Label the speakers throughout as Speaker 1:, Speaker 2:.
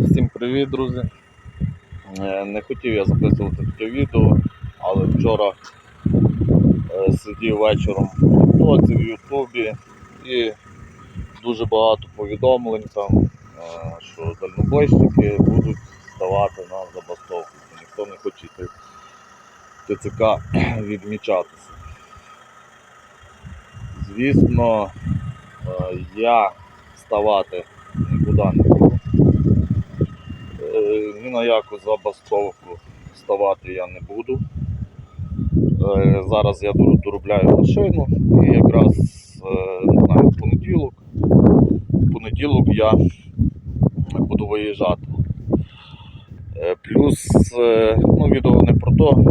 Speaker 1: Всім привіт, друзі. Е, Не хотів я записувати таке відео, але вчора е, сидів вечором в Тіктоці, в Ютубі і дуже багато повідомлень там, е, що дальнобойщики будуть ставати на забастовку. Ніхто не хоче ТЦК відмічатися. Звісно, я ставати нікуди не Ні на яку забастовку ставати я не буду. Е, Зараз я доробляю машину і якраз е, не знаю, в понеділок. В понеділок я буду виїжджати. Е, Плюс ну, відео не про то,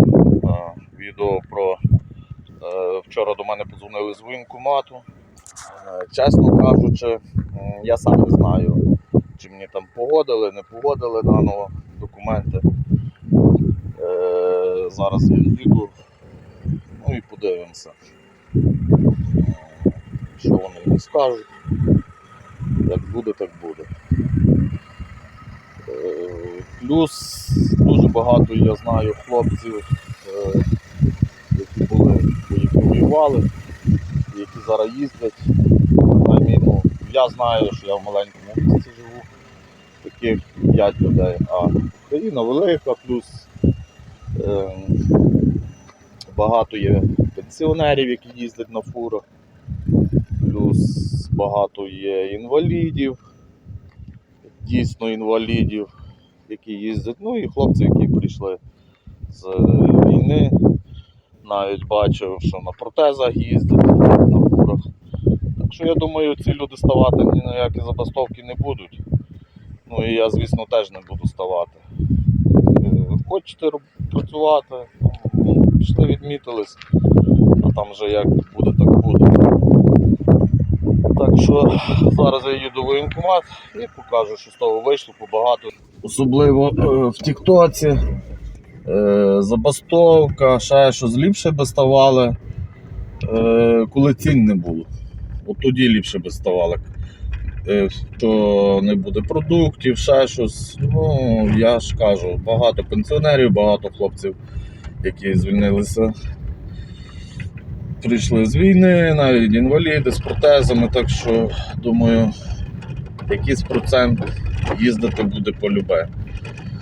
Speaker 1: відео про вчора до мене подзвонили з воєнкомату. Чесно кажучи, я сам не знаю, мені там погодили, не погодили наново документи. Е, зараз я їду, ну і подивимося, що вони мені скажуть. Як буде, так буде. Е, Плюс дуже багато я знаю хлопців, е, які були, які воювали, які зараз їздять. Ну, я знаю, що я в маленькому місті живу, таких 5 людей, а Україна велика, плюс е, багато є пенсіонерів, які їздять на фурах, плюс багато є інвалідів, дійсно інвалідів, які їздять, ну і хлопці, які прийшли з війни. Навіть бачив, що на протезах їздять на фурах. Так що я думаю, ці люди ставати ні на які забастовки не будуть. Ну і я, звісно, теж не буду ставати. Е, Хочете працювати, ну, пішли відмітились, а там вже як буде, так буде. Так що зараз я їду в воєнкомат і покажу, що з того вийшло побагато. Особливо е, в Тіктоці. Е, забастовка, ще щось ліпше би ставали, е, коли цін не було. От тоді ліпше би ставали. Е, що не буде продуктів, ще щось. Ну, я ж кажу, багато пенсіонерів, багато хлопців, які звільнилися. Прийшли з війни, навіть інваліди з протезами, так що думаю, якийсь процент їздити буде полюбе.